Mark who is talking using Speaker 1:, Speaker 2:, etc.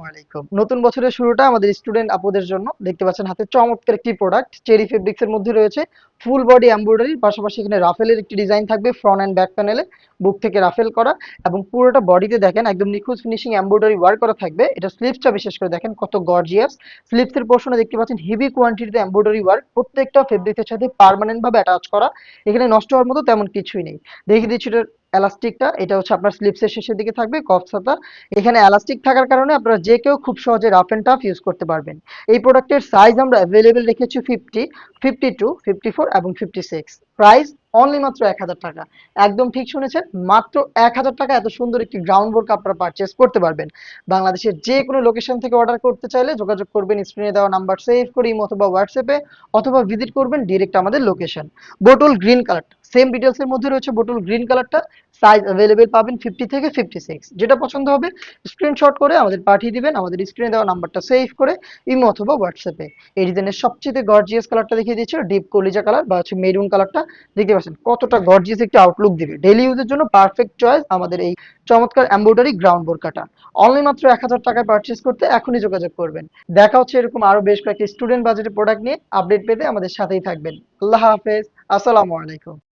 Speaker 1: আলাইকুম। নতুন বছরের শুরুটা আমাদের স্টুডেন্ট আপুদের জন্য। দেখতে পাচ্ছেন হাতে চমৎকার একটি প্রোডাক্ট চেরি ফেব্রিক্স এর মধ্যে রয়েছে। ফুল বডি এমব্রয়ডারি, পাশাপাশি এখানে রাফেলের একটি ডিজাইন থাকবে ফ্রন্ট অ্যান্ড ব্যাক প্যানেলে বুক থেকে রাফেল করা এবং পুরোটা বডিতে দেখেন একদম নিখুঁত ফিনিশিং এমব্রয়ডারি ওয়ার্ক করা থাকবে। এটা স্লিপসটা বিশেষ করে দেখেন কত গর্জিয়াস স্লিপসের পোর্শনে দেখতে পাচ্ছেন হেভি কোয়ান্টিটিতে এমব্রয়ডারি ওয়ার্ক প্রত্যেকটা ফেব্রিকের সাথে ভাবে অ্যাটাচ করা। এখানে নষ্ট হওয়ার মতো তেমন কিছুই নেই। দেখিয়ে দিচ্ছি এটার এলাস্টিকটা এটা হচ্ছে আপনার স্লিপসের শেষের দিকে থাকবে কফ ছাতা। এখানে এলাস্টিক থাকার কারণে আপনারা যে কেউ খুব সহজে রাফ এন্ড টাফ ইউজ করতে পারবেন। এই প্রোডাক্টের সাইজ আমরা অ্যাভেলেবেল রেখেছি fifty fifty two fifty four এবং ফিফটি সিক্স প্রাইস অনলি মাত্র এক হাজার টাকা। একদম ঠিক শুনেছেন, মাত্র এক হাজার টাকা এত সুন্দর একটি গ্রাউন্ড বোর্ড আপনারা পারচেস করতে পারবেন। বাংলাদেশের যে কোনো লোকেশন থেকে অর্ডার করতে চাইলে যোগাযোগ করবেন স্ক্রিনে দেওয়া নাম্বার সেভ করে অথবা হোয়াটসঅ্যাপে অথবা ভিজিট করবেন ডিরেক্ট আমাদের লোকেশন বোটল গ্রিন কালারটা সেম ডিটেলস এর মধ্যে রয়েছে বোটল গ্রিন কালারটা সাইজ অ্যাভেলেবেল পাবেন ফিফটি থেকে ফিফটি সিক্স যেটা পছন্দ হবে স্ক্রিনশট করে আমাদের পাঠিয়ে দিবেন, আমাদের স্ক্রিনে দেওয়া নাম্বারটা সেভ করে ইমো অথবা হোয়াটসঅ্যাপে এই ডিজাইনের সবচেয়ে গর্জিয়াস কালারটা দেখিয়ে দিচ্ছি ডিপ কলিজা কালার বা হচ্ছে মেরুন কালারটা দেখতে পাচ্ছেন কতটা গর্জিয়াস একটা আউটলুক দিবে। ডেলি ইউজের জন্য পারফেক্ট চয়েস আমাদের এই চমৎকার এমব্রয়ডারি গ্রাউন্ড বোরকাটা অনলি মাত্র এক হাজার টাকায় পারচেস করতে এখনই যোগাযোগ করবেন। দেখা হচ্ছে এরকম আরও বেশ কয়েকটি স্টুডেন্ট বাজেটের প্রোডাক্ট নিয়ে আপডেট পেতে আমাদের সাথেই থাকবেন। আল্লাহ হাফেজ। আসসালামু আলাইকুম।